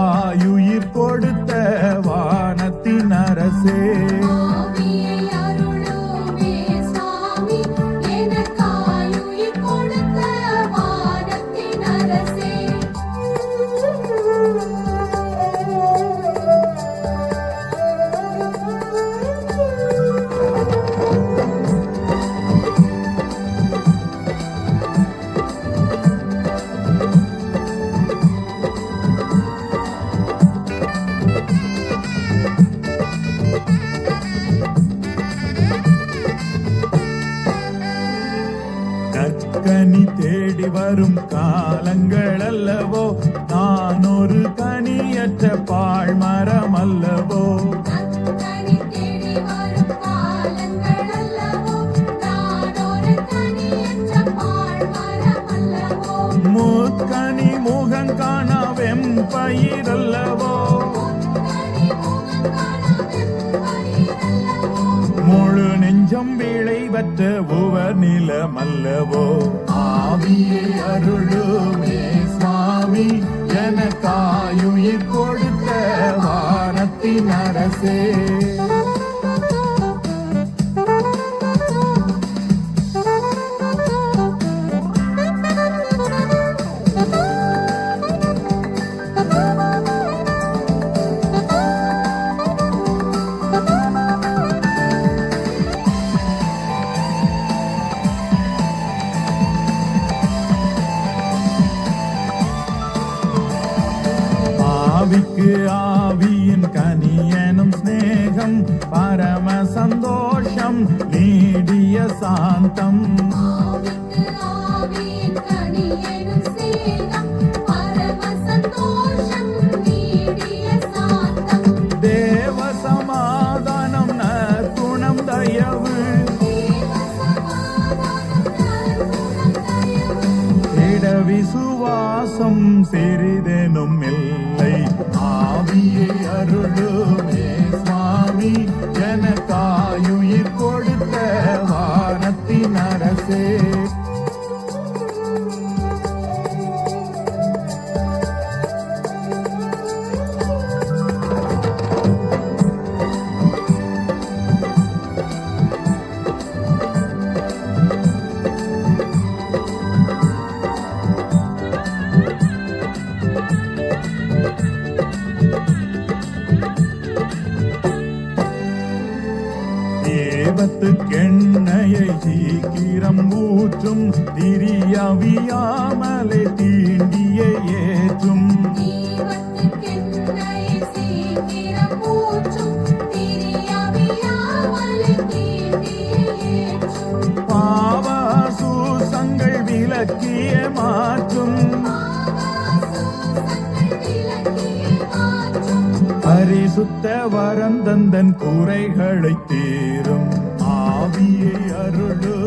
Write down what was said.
எனக்காயுயிர் கொடுத்த வானத்தின் அரசே. நற்கனி தேடி வரும் காலங்கள் அல்லவோ நான் ஒரு கனியற்ற பாழ்மரம் அல்லவோ நற்கனி தேடி வரும் உலகம் விளைவற்ற உவர் நிலமல்லவோ? ஆவியே அருளுமே சுவாமி என தாயுயிர் கொடுத்த வானத்தின் அரசே. அங்கு ஆவியின் கனியனும் ஸ்நேகம் பரம சந்தோஷம் நீடிய சாந்தம். விசுவாசம் சிறிதெனும் இல்லை. ஆவியை அருளுமே சுவாமி எனக்காயுயிர் தேவத்துக்கெண்ணையை சீக்கிரம் ஊற்றும் திரியாவியாமலை தீண்டிய ஏற்றும். பாவாசூசங்கள் விலக்கிய மாற்றும். பரிசுத்த வரந்தந்தன் குறைகளை தீரும். ஆவியை அருளு